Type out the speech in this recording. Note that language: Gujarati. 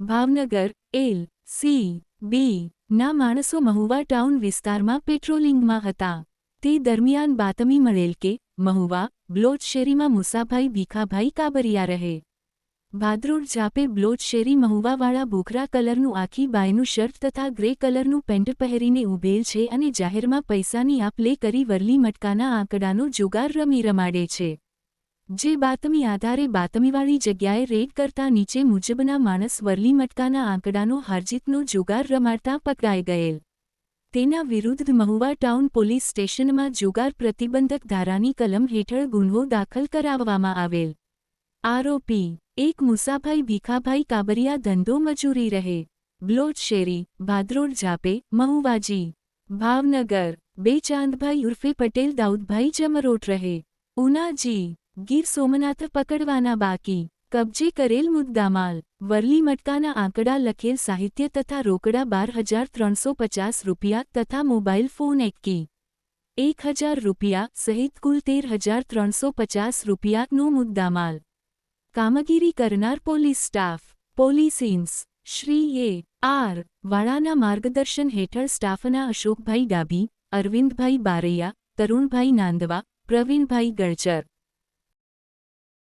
ભાવનગર, એલ, સી, બી ના માણસો મહુવા ટાઉન વિસ્તારમાં પેટ્રોલિંગમાં હતા. તે દરમિયાન બાતમી મળેલ કે, મહુવા બ્લોચ શેરીમાં મુસાભાઈ ભીખાભાઈ કાબરિયા રહે. ભાદરોડ જાપે બ્લોચ શેરી મહુવાવાળા ભૂખરા કલરનું આખી બાયનું શર્ટ તથા ગ્રે કલરનું પેન્ટ પહેરીને ઊભેલ છે અને જાહેરમાં પૈસાની આપ લે કરી વરલી મટકાના આંકડાનો જુગાર રમી રમાડે છે. જે બાતમી આધારે બાતમીવાળી જગ્યાએ રેડ કરતા નીચે મુજબના માણસ વરલી મટકાના આંકડાનો હારજીતનો જુગાર રમાડતા પકડાઈ ગયેલ. તેના વિરુદ્ધ મહુવા ટાઉન પોલીસ સ્ટેશનમાં જુગાર પ્રતિબંધક ધારાની કલમ હેઠળ ગુન્હો દાખલ કરાવવામાં આવેલ. આરોપી, એક મુસાભાઈ ભીખાભાઈ કાબરિયા ધંધો મજૂરી રહે. બ્લોચ શેરી ભાદરોડ જાપે, મહુવાજી. ભાવનગર, બે ચાંદભાઈ ઉર્ફે પટેલ દાઉદભાઈ જમરોટ રહે. ઉનાજી ગીર સોમનાથ પકડવાના બાકી. કબજે કરેલ મુદ્દામાલ, વરલી મટકાના આંકડા લખેલ સાહિત્ય તથા રોકડા બાર હજાર ત્રણસો પચાસ રૂપિયા તથા મોબાઈલ ફોન એકકી. એક હજાર રૂપિયા સહિત કુલ તેર હજાર ત્રણસો પચાસ રૂપિયાનો મુદ્દામાલ. કામગીરી કરનાર police staff, police ins Shri A, R, વાળાના માર્ગદર્શન હેઠળ સ્ટાફના અશોકભાઈ ડાભી, અરવિંદભાઈ બારૈયા, તરુણભાઈ નાંદવા, પ્રવીણભાઈ ગળચર.